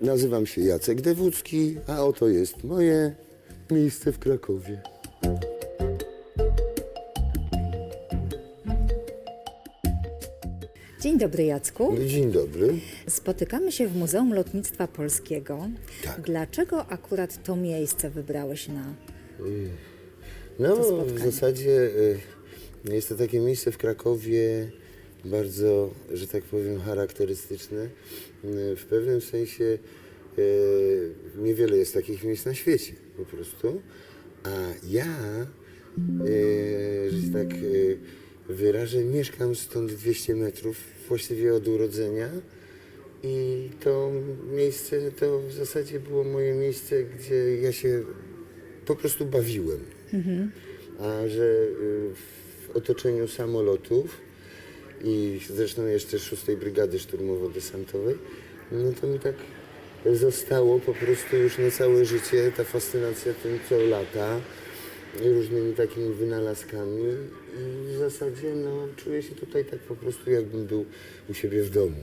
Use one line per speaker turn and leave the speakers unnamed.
Nazywam się Jacek Dewódzki, a oto jest moje miejsce w Krakowie.
Dzień dobry Jacku.
Dzień dobry.
Spotykamy się w Muzeum Lotnictwa Polskiego.
Tak.
Dlaczego akurat to miejsce wybrałeś na...
No, w
spotkanie.
zasadzie y, jest to takie miejsce w Krakowie bardzo, że tak powiem, charakterystyczne. W pewnym sensie y, niewiele jest takich miejsc na świecie po prostu. A ja, y, że tak y, wyrażę, mieszkam stąd 200 metrów, właściwie od urodzenia. I to miejsce to w zasadzie było moje miejsce, gdzie ja się po prostu bawiłem. A że w otoczeniu samolotów i zresztą jeszcze 6 Brygady Szturmowo-Desantowej, no to mi tak zostało po prostu już na całe życie ta fascynacja tym, co lata, różnymi takimi wynalazkami i w zasadzie no, czuję się tutaj tak po prostu jakbym był u siebie w domu.